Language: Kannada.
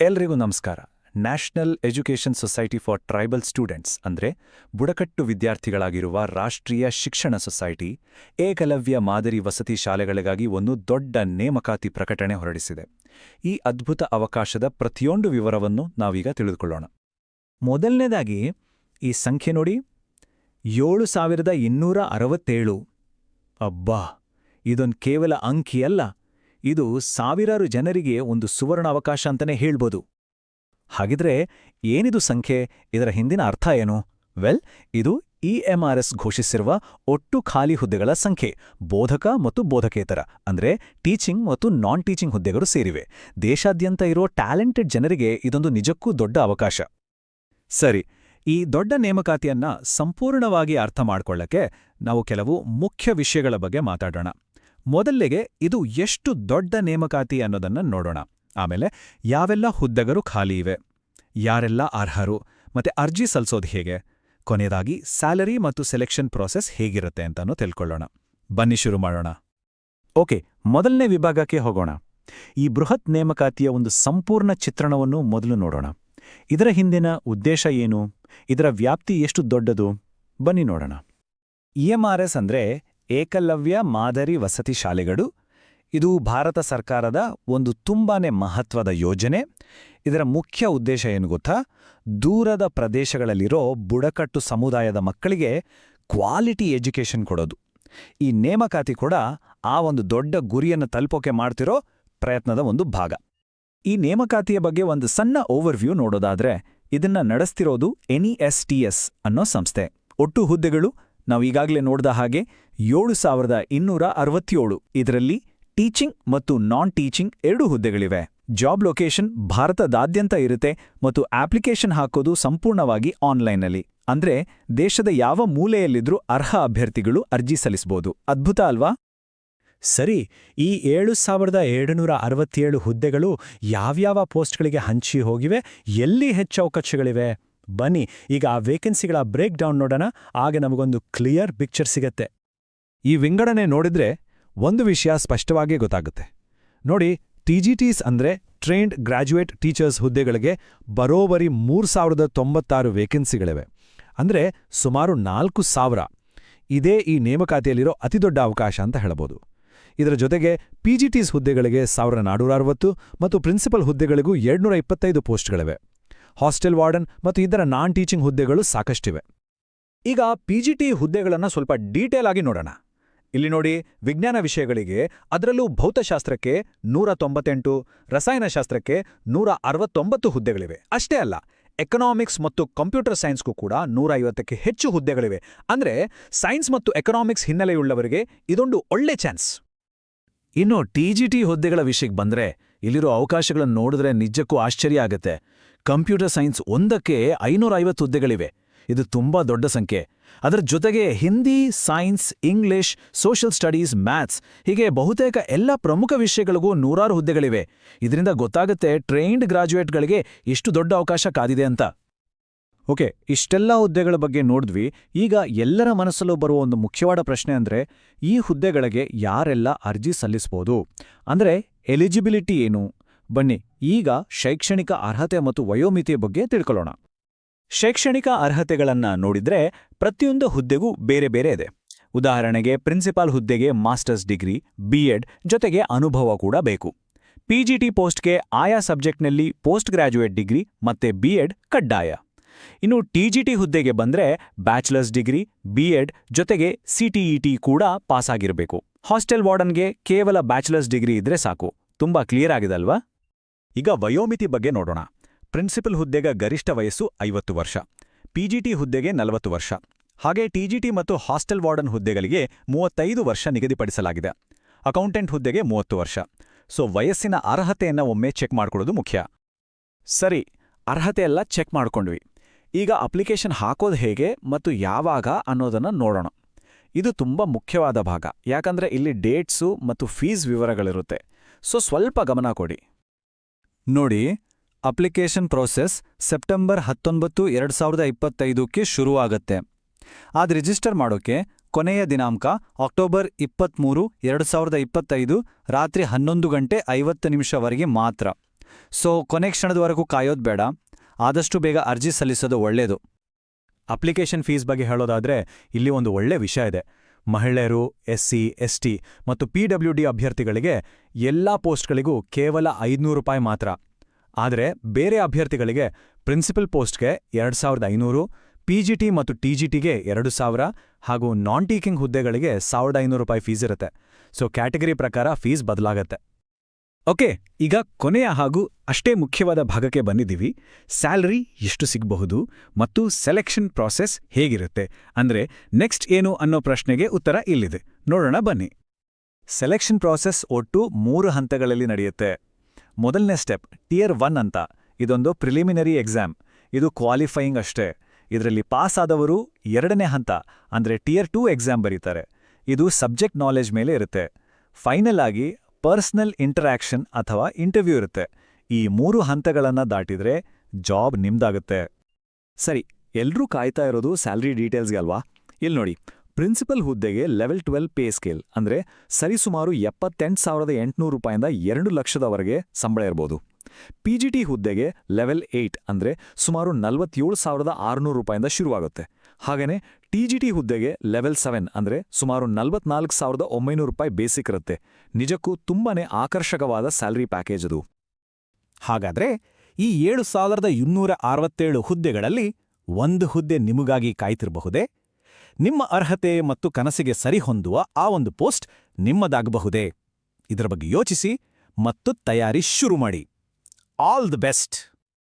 ಎಲ್ರಿಗೂ ನಮಸ್ಕಾರ. National education society for tribal students ಅಂದ್ರೆ ಬುಡಕಟ್ಟು ವಿದ್ಯಾರ್ಥಿಗಳಾಗಿರುವ ರಾಷ್ಟ್ರೀಯ ಶಿಕ್ಷಣ ಸೊಸೈಟಿ ಏಕಲವ್ಯ ಮಾದರಿ ವಸತಿ ಶಾಲೆಗಳಿಗಾಗಿ ಒಂದು ದೊಡ್ಡ ನೇಮಕಾತಿ ಪ್ರಕಟಣೆ ಹೊರಡಿಸಿದೆ. ಈ ಅದ್ಭುತ ಅವಕಾಶದ ಪ್ರತಿಯೊಂದು ವಿವರವನ್ನು ನಾವೀಗ ತಿಳಿದುಕೊಳ್ಳೋಣ. ಮೊದಲನೇದಾಗಿ, ಈ ಸಂಖ್ಯೆ ನೋಡಿ. ಏಳು ಸಾವಿರದ ಇನ್ನೂರ ಅರವತ್ತೇಳು. ಅಬ್ಬಾ! ಇದೊಂದು ಕೇವಲ ಅಂಕಿಯಲ್ಲ ಇದು ಸಾವಿರಾರು ಜನರಿಗೆ ಒಂದು ಸುವರ್ಣ ಅವಕಾಶ ಅಂತಲೇ ಹೇಳ್ಬೋದು. ಹಾಗಿದ್ರೆ ಏನಿದು ಸಂಖ್ಯೆ? ಇದರ ಹಿಂದಿನ ಅರ್ಥ ಏನು? ವೆಲ್, ಇದು ಇಎಂಆರ್ಎಸ್ ಘೋಷಿಸಿರುವ ಒಟ್ಟು ಖಾಲಿ ಹುದ್ದೆಗಳ ಸಂಖ್ಯೆ, ಬೋಧಕ ಮತ್ತು ಬೋಧಕೇತರ, ಅಂದ್ರೆ ಟೀಚಿಂಗ್ ಮತ್ತು ನಾನ್ ಟೀಚಿಂಗ್ ಹುದ್ದೆಗಳು ಸೇರಿವೆ. ದೇಶಾದ್ಯಂತ ಇರೋ ಟ್ಯಾಲೆಂಟೆಡ್ ಜನರಿಗೆ ಇದೊಂದು ನಿಜಕ್ಕೂ ದೊಡ್ಡ ಅವಕಾಶ. ಸರಿ, ಈ ದೊಡ್ಡ ನೇಮಕಾತಿಯನ್ನ ಸಂಪೂರ್ಣವಾಗಿ ಅರ್ಥ ಮಾಡಿಕೊಳ್ಳಕ್ಕೆ ನಾವು ಕೆಲವು ಮುಖ್ಯ ವಿಷಯಗಳ ಬಗ್ಗೆ ಮಾತಾಡೋಣ. ಮೊದಲಿಗೆ ಇದು ಎಷ್ಟು ದೊಡ್ಡ ನೇಮಕಾತಿ ಅನ್ನೋದನ್ನ ನೋಡೋಣ. ಆಮೇಲೆ ಯಾವೆಲ್ಲ ಹುದ್ದೆಗಳು ಖಾಲಿ ಇವೆ? ಯಾರೆಲ್ಲ ಅರ್ಹರು? ಮತ್ತೆ ಅರ್ಜಿ ಸಲ್ಲಿಸೋದು ಹೇಗೆ? ಕೊನೆಯದಾಗಿ ಸ್ಯಾಲರಿ ಮತ್ತು ಸೆಲೆಕ್ಷನ್ ಪ್ರಾಸೆಸ್ ಹೇಗಿರುತ್ತೆ ಅಂತಾನೂ ತಿಳ್ಕೊಳ್ಳೋಣ. ಬನ್ನಿ ಶುರು ಮಾಡೋಣ. ಓಕೆ, ಮೊದಲನೇ ವಿಭಾಗಕ್ಕೆ ಹೋಗೋಣ. ಈ ಬೃಹತ್ ನೇಮಕಾತಿಯ ಒಂದು ಸಂಪೂರ್ಣ ಚಿತ್ರಣವನ್ನು ಮೊದಲು ನೋಡೋಣ. ಇದರ ಹಿಂದಿನ ಉದ್ದೇಶ ಏನು? ಇದರ ವ್ಯಾಪ್ತಿ ಎಷ್ಟು ದೊಡ್ಡದು? ಬನ್ನಿ ನೋಡೋಣ. ಇ ಎಂ ಆರ್ ಎಸ್ ಅಂದ್ರೆ ಏಕಲವ್ಯ ಮಾದರಿ ವಸತಿ ಶಾಲೆಗಳು. ಇದು ಭಾರತ ಸರ್ಕಾರದ ಒಂದು ತುಂಬಾನೇ ಮಹತ್ವದ ಯೋಜನೆ. ಇದರ ಮುಖ್ಯ ಉದ್ದೇಶ ಏನು ಗೊತ್ತಾ? ದೂರದ ಪ್ರದೇಶಗಳಲ್ಲಿರೋ ಬುಡಕಟ್ಟು ಸಮುದಾಯದ ಮಕ್ಕಳಿಗೆ ಕ್ವಾಲಿಟಿ ಎಜುಕೇಷನ್ ಕೊಡೋದು. ಈ ನೇಮಕಾತಿ ಕೂಡ ಆ ಒಂದು ದೊಡ್ಡ ಗುರಿಯನ್ನು ತಲುಪೋಕೆ ಮಾಡ್ತಿರೋ ಪ್ರಯತ್ನದ ಒಂದು ಭಾಗ. ಈ ನೇಮಕಾತಿಯ ಬಗ್ಗೆ ಒಂದು ಸಣ್ಣ ಓವರ್ವ್ಯೂ ನೋಡೋದಾದ್ರೆ ಇದನ್ನ ನಡೆಸ್ತಿರೋದು ಎನ್ಇಎಸ್ಟಿಎಸ್ ಅನ್ನೋ ಸಂಸ್ಥೆ. ಒಟ್ಟು ಹುದ್ದೆಗಳು ನಾವು ಈಗಾಗಲೇ ನೋಡಿದ ಹಾಗೆ ಏಳು ಸಾವಿರದ ಇನ್ನೂರ ಅರವತ್ತೇಳು. ಇದರಲ್ಲಿ ಟೀಚಿಂಗ್ ಮತ್ತು ನಾನ್ ಟೀಚಿಂಗ್ ಎರಡು ಹುದ್ದೆಗಳಿವೆ. ಜಾಬ್ ಲೊಕೇಶನ್ ಭಾರತದಾದ್ಯಂತ ಇರುತ್ತೆ ಮತ್ತು ಅಪ್ಲಿಕೇಶನ್ ಹಾಕೋದು ಸಂಪೂರ್ಣವಾಗಿ ಆನ್ಲೈನ್ನಲ್ಲಿ. ಅಂದ್ರೆ ದೇಶದ ಯಾವ ಮೂಲೆಯಲ್ಲಿದ್ರೂ ಅರ್ಹ ಅಭ್ಯರ್ಥಿಗಳು ಅರ್ಜಿ ಸಲ್ಲಿಸಬಹುದು ಅದ್ಭುತ ಅಲ್ವಾ? ಸರಿ, ಈ ಏಳು ಸಾವಿರದ ಏಳುನೂರ ಅರವತ್ತೇಳು ಹುದ್ದೆಗಳು ಯಾವ್ಯಾವ ಪೋಸ್ಟ್ಗಳಿಗೆ ಹಂಚಿ ಹೋಗಿವೆ, ಎಲ್ಲಿ ಹೆಚ್ಚು ಅವಕಾಶಗಳಿವೆ? ಬನ್ನಿ, ಈಗ ಆ ವೇಕೆನ್ಸಿಗಳ ಬ್ರೇಕ್ ಡೌನ್ ನೋಡೋಣ. ಆಗ ನಮಗೊಂದು ಕ್ಲಿಯರ್ ಪಿಕ್ಚರ್ ಸಿಗತ್ತೆ. ಈ ವಿಂಗಡಣೆ ನೋಡಿದ್ರೆ ಒಂದು ವಿಷಯ ಸ್ಪಷ್ಟವಾಗಿ ಗೊತ್ತಾಗುತ್ತೆ. ನೋಡಿ ಟಿಜಿಟಿಸ್ ಅಂದ್ರೆ ಟ್ರೈನ್ಡ್ ಗ್ರಾಜ್ಯುಯೇಟ್ ಟೀಚರ್ಸ್ ಹುದ್ದೆಗಳಿಗೆ ಬರೋಬರಿ ಮೂರು ಸಾವಿರದ ತೊಂಬತ್ತಾರು ವೇಕೆನ್ಸಿಗಳಿವೆ ಅಂದ್ರೆ ಸುಮಾರು ನಾಲ್ಕು ಸಾವಿರ. ಇದೇ ಈ ನೇಮಕಾತಿಯಲ್ಲಿರೋ ಅತಿದೊಡ್ಡ ಅವಕಾಶ ಅಂತ ಹೇಳಬಹುದು ಇದರ ಜೊತೆಗೆ ಪಿಜಿಟಿಸ್ ಹುದ್ದೆಗಳಿಗೆ ಸಾವಿರದ ನಾನೂರ ಅರವತ್ತು ಮತ್ತು ಪ್ರಿನ್ಸಿಪಲ್ ಹುದ್ದೆಗಳಿಗೂ ಎರಡ್ನೂರ ಇಪ್ಪತ್ತೈದು ಪೋಸ್ಟ್ಗಳಿವೆ. ಹಾಸ್ಟೆಲ್ ವಾರ್ಡನ್ ಮತ್ತು ಇದರ ನಾನ್ ಟೀಚಿಂಗ್ ಹುದ್ದೆಗಳು ಸಾಕಷ್ಟಿವೆ. ಈಗ ಪಿಜಿಟಿ ಹುದ್ದೆಗಳನ್ನು ಸ್ವಲ್ಪ ಡೀಟೇಲ್ ಆಗಿ ನೋಡೋಣ. ಇಲ್ಲಿ ನೋಡಿ ವಿಜ್ಞಾನ ವಿಷಯಗಳಿಗೆ ಅದರಲ್ಲೂ ಭೌತಶಾಸ್ತ್ರಕ್ಕೆ ನೂರ ತೊಂಬತ್ತೆಂಟು ರಸಾಯನಶಾಸ್ತ್ರಕ್ಕೆ ನೂರ ಅರವತ್ತೊಂಬತ್ತು ಹುದ್ದೆಗಳಿವೆ. ಅಷ್ಟೇ ಅಲ್ಲ ಎಕನಾಮಿಕ್ಸ್ ಮತ್ತು ಕಂಪ್ಯೂಟರ್ ಸೈನ್ಸ್ಗೂ ಕೂಡ ನೂರ ಐವತ್ತಕ್ಕೆ ಹೆಚ್ಚು ಹುದ್ದೆಗಳಿವೆ. ಅಂದ್ರೆ ಸೈನ್ಸ್ ಮತ್ತು ಎಕನಾಮಿಕ್ಸ್ ಹಿನ್ನೆಲೆಯುಳ್ಳವರಿಗೆ ಇದೊಂದು ಒಳ್ಳೆ ಚಾನ್ಸ್ ಇನ್ನು ಟಿ ಹುದ್ದೆಗಳ ವಿಷಯಕ್ಕೆ ಬಂದ್ರೆ ಇಲ್ಲಿರೋ ಅವಕಾಶಗಳನ್ನು ನೋಡಿದ್ರೆ ನಿಜಕ್ಕೂ ಆಶ್ಚರ್ಯ ಆಗತ್ತೆ. ಕಂಪ್ಯೂಟರ್ ಸೈನ್ಸ್ ಒಂದಕ್ಕೆ ಐನೂರ ಐವತ್ತು ಹುದ್ದೆಗಳಿವೆ. ಇದು ತುಂಬಾ ದೊಡ್ಡ ಸಂಖ್ಯೆ. ಅದರ ಜೊತೆಗೆ Hindi, science, English social studies maths ಹೀಗೆ ಬಹುತೇಕ ಎಲ್ಲ ಪ್ರಮುಖ ವಿಷಯಗಳಿಗೂ ನೂರಾರು ಹುದ್ದೆಗಳಿವೆ. ಇದರಿಂದ ಗೊತ್ತಾಗುತ್ತೆ ಟ್ರೈನ್ಡ್ ಗ್ರಾಜ್ಯುಯೇಟ್ಗಳಿಗೆ ಎಷ್ಟು ದೊಡ್ಡ ಅವಕಾಶ ಕಾದಿದೆ ಅಂತ. ಓಕೆ, ಇಷ್ಟೆಲ್ಲ ಹುದ್ದೆಗಳ ಬಗ್ಗೆ ನೋಡಿದ್ವಿ. ಈಗ ಎಲ್ಲರ ಮನಸ್ಸಲ್ಲೂ ಬರುವ ಒಂದು ಮುಖ್ಯವಾದ ಪ್ರಶ್ನೆ ಅಂದ್ರೆ, ಈ ಹುದ್ದೆಗಳಿಗೆ ಯಾರೆಲ್ಲ ಅರ್ಜಿ ಸಲ್ಲಿಸಬಹುದು ಅಂದ್ರೆ ಎಲಿಜಿಬಿಲಿಟಿ ಏನು? ಬನ್ನಿ, ಈಗ ಶೈಕ್ಷಣಿಕ ಅರ್ಹತೆ ಮತ್ತು ವಯೋಮಿತಿಯ ಬಗ್ಗೆ ತಿಳ್ಕೊಳ್ಳೋಣ. ಶೈಕ್ಷಣಿಕ ಅರ್ಹತೆಗಳನ್ನ ನೋಡಿದ್ರೆ ಪ್ರತಿಯೊಂದು ಹುದ್ದೆಗೂ ಬೇರೆ ಬೇರೆ ಇದೆ. ಉದಾಹರಣೆಗೆ ಪ್ರಿನ್ಸಿಪಾಲ್ ಹುದ್ದೆಗೆ ಮಾಸ್ಟರ್ಸ್ ಡಿಗ್ರಿ ಬಿಎಡ್ ಜೊತೆಗೆ ಅನುಭವ ಕೂಡ ಬೇಕು. ಪಿಜಿಟಿ ಪೋಸ್ಟ್ಗೆ ಆಯಾ ಸಬ್ಜೆಕ್ಟ್ನಲ್ಲಿ ಪೋಸ್ಟ್ ಗ್ರಾಜ್ಯುಯೇಟ್ ಡಿಗ್ರಿ ಮತ್ತೆ ಬಿಎಡ್ ಕಡ್ಡಾಯ. ಇನ್ನು ಟಿಜಿಟಿ ಹುದ್ದೆಗೆ ಬಂದ್ರೆ ಬ್ಯಾಚುಲರ್ಸ್ ಡಿಗ್ರಿ ಬಿಎಡ್ ಜೊತೆಗೆ ಸಿಟಿಇಟಿ ಕೂಡ ಪಾಸಾಗಿರಬೇಕು. ಹಾಸ್ಟೆಲ್ ವಾರ್ಡನ್ಗೆ ಕೇವಲ ಬ್ಯಾಚುಲರ್ಸ್ ಡಿಗ್ರಿ ಇದ್ರೆ ಸಾಕು. ತುಂಬಾ ಕ್ಲಿಯರ್ ಆಗಿದಲ್ವಾ? ಈಗ ವಯೋಮಿತಿ ಬಗ್ಗೆ ನೋಡೋಣ. ಪ್ರಿನ್ಸಿಪಲ್ ಹುದ್ದೆಗೆ ಗರಿಷ್ಠ ವಯಸ್ಸು ಐವತ್ತು ವರ್ಷ, ಪಿಜಿಟಿ ಹುದ್ದೆಗೆ ನಲವತ್ತು ವರ್ಷ. ಹಾಗೆ ಟಿಜಿಟಿ ಮತ್ತು ಹಾಸ್ಟೆಲ್ ವಾರ್ಡನ್ ಹುದ್ದೆಗಳಿಗೆ ಮೂವತ್ತೈದು ವರ್ಷ ನಿಗದಿಪಡಿಸಲಾಗಿದೆ. ಅಕೌಂಟೆಂಟ್ ಹುದ್ದೆಗೆ ಮೂವತ್ತು ವರ್ಷ. ಸೊ ವಯಸ್ಸಿನ ಅರ್ಹತೆಯನ್ನ ಒಮ್ಮೆ ಚೆಕ್ ಮಾಡ್ಕೊಳ್ಳೋದು ಮುಖ್ಯ. ಸರಿ ಅರ್ಹತೆಯೆಲ್ಲ ಚೆಕ್ ಮಾಡ್ಕೊಂಡ್ವಿ. ಈಗ ಅಪ್ಲಿಕೇಶನ್ ಹಾಕೋದು ಹೇಗೆ ಮತ್ತು ಯಾವಾಗ ಅನ್ನೋದನ್ನ ನೋಡೋಣ. ಇದು ತುಂಬಾ ಮುಖ್ಯವಾದ ಭಾಗ. ಯಾಕಂದ್ರೆ ಇಲ್ಲಿ ಡೇಟ್ಸು ಮತ್ತು ಫೀಸ್ ವಿವರಗಳಿರುತ್ತೆ. ಸೊ ಸ್ವಲ್ಪ ಗಮನ ಕೊಡಿ. ನೋಡಿ ಅಪ್ಲಿಕೇಶನ್ ಪ್ರೋಸೆಸ್ ಸೆಪ್ಟೆಂಬರ್ ಹತ್ತೊಂಬತ್ತು ಎರಡು ಸಾವಿರದ ಇಪ್ಪತ್ತೈದಕ್ಕೆ ಶುರುವಾಗತ್ತೆ. ಆದ್ ರಿಜಿಸ್ಟರ್ ಮಾಡೋಕೆ ಕೊನೆಯ ದಿನಾಂಕ ಅಕ್ಟೋಬರ್ ಇಪ್ಪತ್ತ್ಮೂರು ಎರಡು ಸಾವಿರದ ಇಪ್ಪತ್ತೈದು ರಾತ್ರಿ ಹನ್ನೊಂದು ಗಂಟೆ ಐವತ್ತು ನಿಮಿಷವರೆಗೆ ಮಾತ್ರ. ಸೊ, ಕೊನೆ ಕ್ಷಣದವರೆಗೂ ಕಾಯೋದು ಬೇಡ. ಆದಷ್ಟು ಬೇಗ ಅರ್ಜಿ ಸಲ್ಲಿಸೋದು ಒಳ್ಳೆಯದು ಅಪ್ಲಿಕೇಶನ್ ಫೀಸ್ ಬಗ್ಗೆ ಹೇಳೋದಾದ್ರೆ ಇಲ್ಲಿ ಒಂದು ಒಳ್ಳೆ ವಿಷಯ ಇದೆ. ಮಹಿಳೆಯರು, ಎಸ್ಸಿ, ಎಸ್ಟಿ ಮತ್ತು ಪಿ ಡಬ್ಲ್ಯೂ ಡಿ ಅಭ್ಯರ್ಥಿಗಳಿಗೆ ಎಲ್ಲಾ ಪೋಸ್ಟ್ಗಳಿಗೂ ಕೇವಲ ಐದುನೂರು ರೂಪಾಯಿ ಮಾತ್ರ. ಆದರೆ ಬೇರೆ ಅಭ್ಯರ್ಥಿಗಳಿಗೆ ಪ್ರಿನ್ಸಿಪಲ್ ಪೋಸ್ಟ್ಗೆ ಎರಡು ಸಾವಿರದ ಐನೂರು ಪಿಜಿಟಿ ಮತ್ತು ಟಿಜಿಟಿಗೆ ಎರಡು ಸಾವಿರ ಹಾಗೂ ನಾನ್ ಟೀಕಿಂಗ್ ಹುದ್ದೆಗಳಿಗೆ ಸಾವಿರದ ಐನೂರು ರೂಪಾಯಿ ಫೀಸ್ ಇರುತ್ತೆ. ಸೊ ಕ್ಯಾಟಗರಿ ಪ್ರಕಾರ ಫೀಸ್ ಬದಲಾಗತ್ತೆ. ಓಕೆ ಈಗ ಕೊನೆಯ ಹಾಗೂ ಅಷ್ಟೇ ಮುಖ್ಯವಾದ ಭಾಗಕ್ಕೆ ಬಂದಿದ್ದೀವಿ. ಸ್ಯಾಲರಿ ಎಷ್ಟು ಸಿಗಬಹುದು ಮತ್ತು ಸೆಲೆಕ್ಷನ್ ಪ್ರಾಸೆಸ್ ಹೇಗಿರುತ್ತೆ? ಅಂದ್ರೆ ನೆಕ್ಸ್ಟ್ ಏನು ಅನ್ನೋ ಪ್ರಶ್ನೆಗೆ ಉತ್ತರ ಇಲ್ಲಿದೆ. ನೋಡೋಣ ಬನ್ನಿ. ಸೆಲೆಕ್ಷನ್ ಪ್ರಾಸೆಸ್ ಒಟ್ಟು ಮೂರು ಹಂತಗಳಲ್ಲಿ ನಡೆಯುತ್ತೆ. ಮೊದಲನೇ ಸ್ಟೆಪ್, ಟಿಯರ್ ಒನ್ ಅಂತ. ಇದೊಂದು ಪ್ರಿಲಿಮಿನರಿ ಎಕ್ಸಾಮ್. ಇದು ಕ್ವಾಲಿಫೈಯಿಂಗ್ ಅಷ್ಟೇ. ಇದರಲ್ಲಿ ಪಾಸ್ ಆದವರು ಎರಡನೇ ಹಂತ, ಅಂದ್ರೆ ಟಿಯರ್ ಟೂ ಎಕ್ಸಾಮ್ ಬರೀತಾರೆ. ಇದು ಸಬ್ಜೆಕ್ಟ್ ನಾಲೆಜ್ ಮೇಲೆ ಇರುತ್ತೆ. ಫೈನಲ್ ಆಗಿ ಪರ್ಸನಲ್ ಇಂಟರಾಕ್ಷನ್ ಅಥವಾ ಇಂಟರ್ವ್ಯೂ ಇರುತ್ತೆ. ಈ ಮೂರು ಹಂತಗಳನ್ನು ದಾಟಿದ್ರೆ ಜಾಬ್ ನಿಮ್ದಾಗುತ್ತೆ. ಸರಿ ಎಲ್ಲರೂ ಕಾಯ್ತಾ ಇರೋದು ಸ್ಯಾಲ್ರಿ ಡೀಟೇಲ್ಸ್ಗೆ ಅಲ್ವಾ? ಇಲ್ಲಿ ನೋಡಿ ಪ್ರಿನ್ಸಿಪಲ್ ಹುದ್ದೆಗೆ ಲೆವೆಲ್ ಟ್ವೆಲ್ ಪೇ ಸ್ಕೇಲ್ ಅಂದ್ರೆ ಸರಿಸುಮಾರು ಎಪ್ಪತ್ತೆಂಟು ಸಾವಿರದ ಎಂಟುನೂರು ರೂಪಾಯಿಂದ ಎರಡು ಲಕ್ಷದವರೆಗೆ ಸಂಬಳ ಇರ್ಬೋದು. ಪಿ ಜಿ ಟಿ ಹುದ್ದೆಗೆ ಲೆವೆಲ್ ಏಯ್ಟ್ ಅಂದ್ರೆ ಸುಮಾರು ನಲವತ್ತೇಳು ಸಾವಿರದ ಆರುನೂರು ರೂಪಾಯಿಂದ ಶುರುವಾಗುತ್ತೆ. ಜಿ ಟಿ ಹುದ್ದೆಗೆ ಲೆವೆಲ್ ಸೆವೆನ್ ಅಂದ್ರೆ ಸುಮಾರು ನಲವತ್ನಾಲ್ಕು ಸಾವಿರದ ಒಂಬೈನೂರು ರೂಪಾಯಿ ಬೇಸಿಕ್ ಇರುತ್ತೆ. ನಿಜಕ್ಕೂ ತುಂಬಾನೇ ಆಕರ್ಷಕವಾದ ಸ್ಯಾಲರಿ ಪ್ಯಾಕೇಜ್ ಅದು. ಹಾಗಾದ್ರೆ ಈ ಏಳು ಸಾವಿರದ ಇನ್ನೂರ ಅರವತ್ತೇಳು ಹುದ್ದೆಗಳಲ್ಲಿ ಒಂದು ಹುದ್ದೆ ನಿಮಗಾಗಿ ಕಾಯ್ತಿರಬಹುದೇ? ನಿಮ್ಮ ಅರ್ಹತೆ ಮತ್ತು ಕನಸಿಗೆ ಸರಿಹೊಂದುವ ಆ ಒಂದು ಪೋಸ್ಟ್ ನಿಮ್ಮದಾಗಬಹುದೇ? ಇದರ ಬಗ್ಗೆ ಯೋಚಿಸಿ ಮತ್ತು ತಯಾರಿ ಶುರು ಮಾಡಿ. All the best!